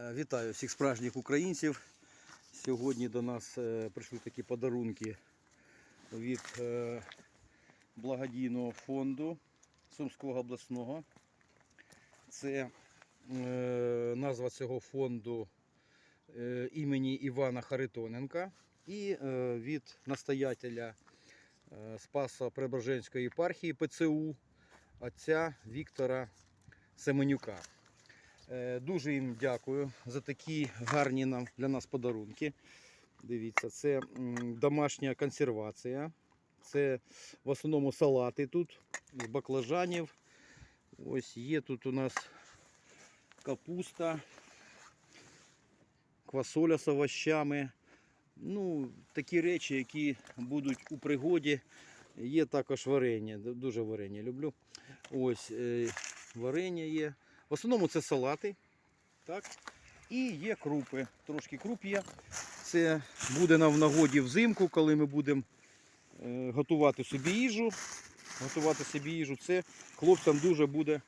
Е, Вітаю всіх справжніх українців. Сьогодні до нас е, прийшли такі подарунки від е, благодійного фонду Сумського обласного. Це назва цього фонду імені Івана Харитоненка і від настоятеля Спасо Преображенської єпархії ПЦУ отця Віктора Семенюка. Е, Дуже їм дякую за такі гарні нам для нас подарунки. Дивіться, це домашня консервація. Це в основному салати тут з баклажанів. Ось є тут у нас капуста, квасоля з овощами. Ну, такі речі, які будуть у пригоді. Є також варення. Дуже варення люблю. Ось е, варення є. В основному це салати. Так? І є крупи. Трошки круп є. Це буде нам в нагоді взимку, коли ми будемо е, готувати собі їжу. Готувати собі їжу. Це хлопцям дуже буде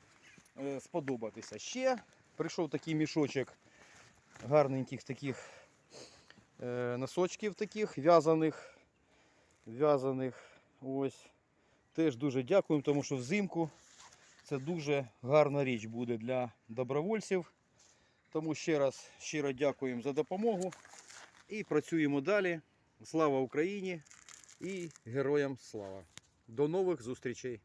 е, сподобатися. Ще прийшов такий мішочок гарненьких таких е, носочків таких в'язаних. В'язаних. Ось. Теж дуже дякуємо, тому що взимку це дуже гарна річ буде для добровольців. Тому ще раз щиро дякуємо за допомогу і працюємо далі. Слава Україні і героям слава! До нових зустрічей!